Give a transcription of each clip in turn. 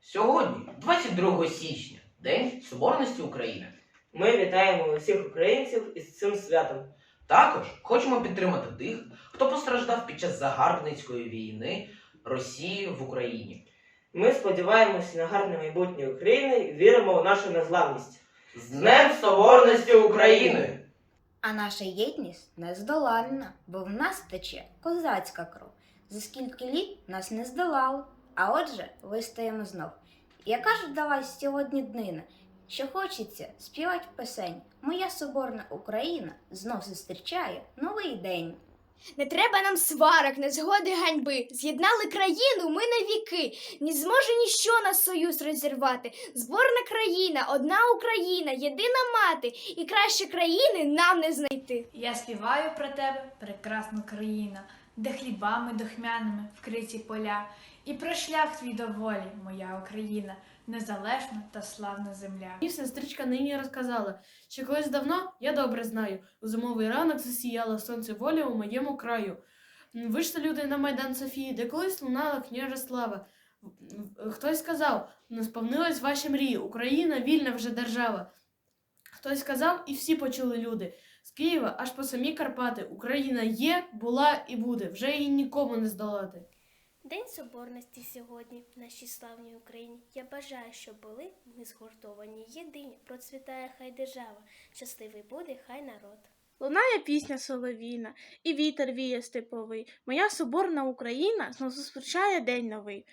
Сьогодні, 22 січня, День Соборності України. Ми вітаємо усіх українців із цим святом. Також хочемо підтримати тих, хто постраждав під час загарбницької війни Росії в Україні. Ми сподіваємося на гарне майбутнє України і віримо в нашу незламність. З Днем Соборності України! А наша єдність нездоланна, бо в нас тече козацька кров. За скільки літ нас не здолали, а отже, вистоїмо знов. Яка ж вдалась сьогодні днина, що хочеться співати пісень. Моя соборна Україна знов зустрічає новий день. Не треба нам сварок, незгоди ганьби. З'єднали країну ми навіки. Не зможе ніщо нас союз розірвати. Зборна країна, одна Україна, єдина мати, і краще країни нам не знайти. Я співаю про тебе, прекрасна країна, де хлібами дохмяними вкриті поля, і про шлях твій до волі, моя Україна, незалежна та славна земля. Мені сестричка нині розказала, що колись давно, я добре знаю, у зимовий ранок засіяло сонце волі у моєму краю. Вийшли люди на Майдан Софії, де колись лунала княжа слава. Хтось сказав, не сповнилась ваші мрії, Україна вільна вже держава. Хтось сказав, і всі почули люди. З Києва аж по самі Карпати. Україна є, була і буде, вже її нікому не здолати. День Соборності сьогодні в нашій славній Україні. Я бажаю, щоб були ми згуртовані, єдині, процвітає хай держава, щасливий буде хай народ. Лунає пісня соловійна, і вітер віє степовий. Моя соборна Україна знов зустрічає день новий.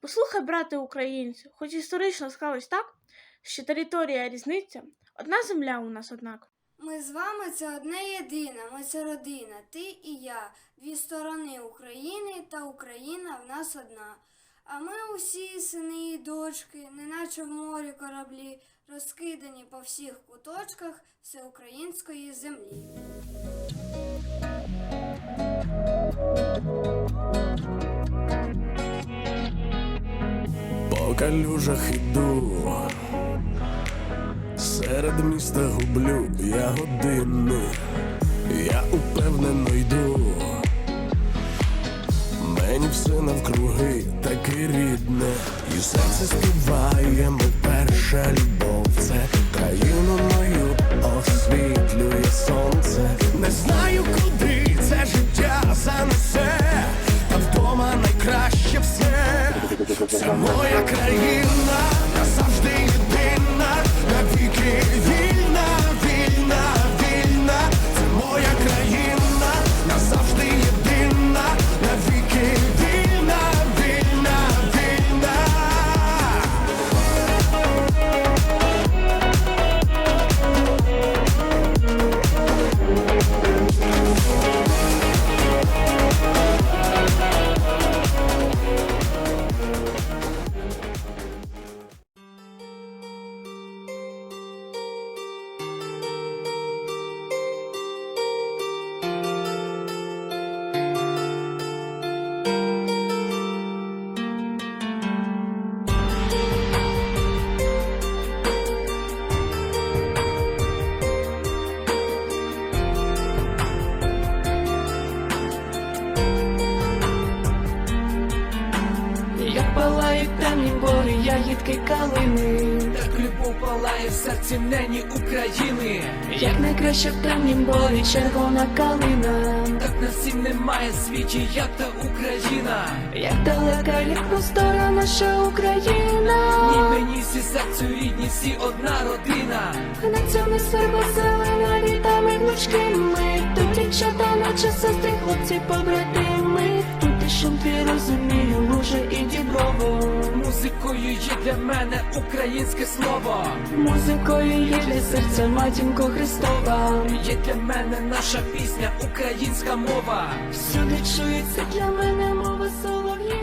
Послухай, брате українцю, хоч історично склалось так, що територія різниця, одна земля у нас однак. Ми з вами це одне єдине, ми це родина, ти і я, дві сторони України та Україна в нас одна. А ми усі сини і дочки, неначе в морі кораблі, розкидані по всіх куточках всеукраїнської землі. По калюжах іду, серед міста гублю я години, я упевнено йду. Мені все навкруги таке рідне, і серце співає, мов перша любов. Це країну мою освітлює сонце. Не знаю, куди це життя занесе, та вдома найкраще все. Це моя країна, назавжди ягідки калини, так любов палає в серці нені України. Як найкраще в темнім борі червона калина, так на всім немає світі, як та Україна. Як далека, як простора наша Україна. Ні мені всі серцю рідні, всі одна родина. На цьому сербо зелена літами гнучкими. Тут дівчата, наче сестри, хлопці, побратими. Тут і шум твій розумію, луже і діброво. Музикою є для мене українське слово. Музикою є для серця матінко Христова. Є для мене наша пісня, українська мова. Всюди чується для мене мова солов'я.